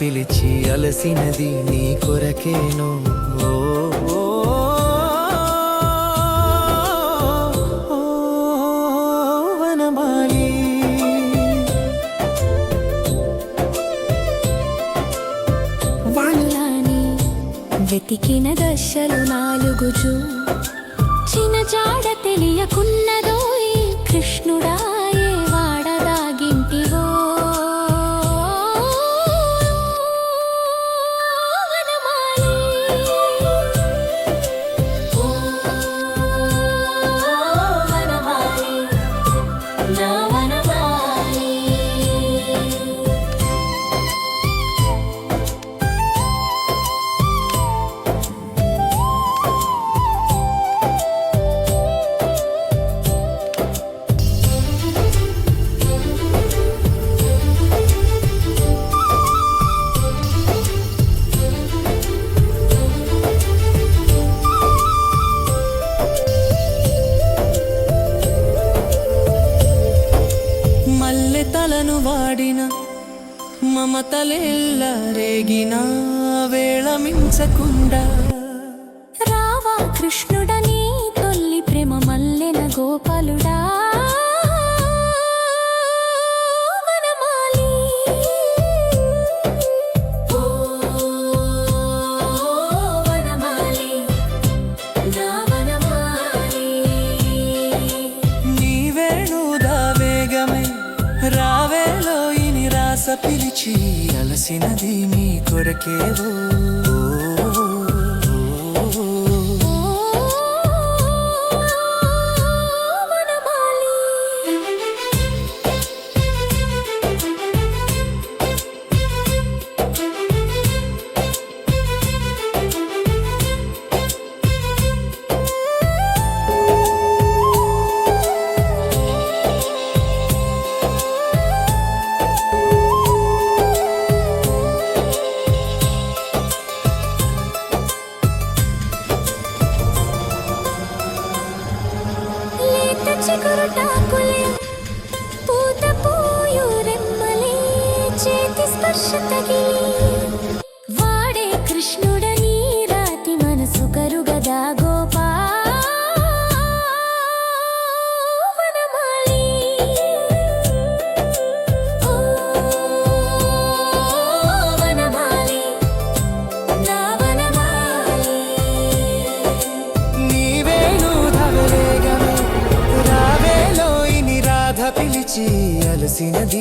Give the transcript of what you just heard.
పిలిచి అలసినది నీ కొరకేను. ఓ, వనమాలి. వెతికిన దశలు నాలుగుజు చిన్న జాడ తెలియకున్నదో ఈ కృష్ణుడా తలను వాడిన మమతలెల్ల రేగిన వేళ మించకుండా. రావా కృష్ణుడని రావేలో ఈ రాస పిలిచి అలసినది నీ కొరకేవో. చేతి వాడే కృష్ణుడని రాతి మనసు కరుగదా గోపా. పిలిచి అలసినది.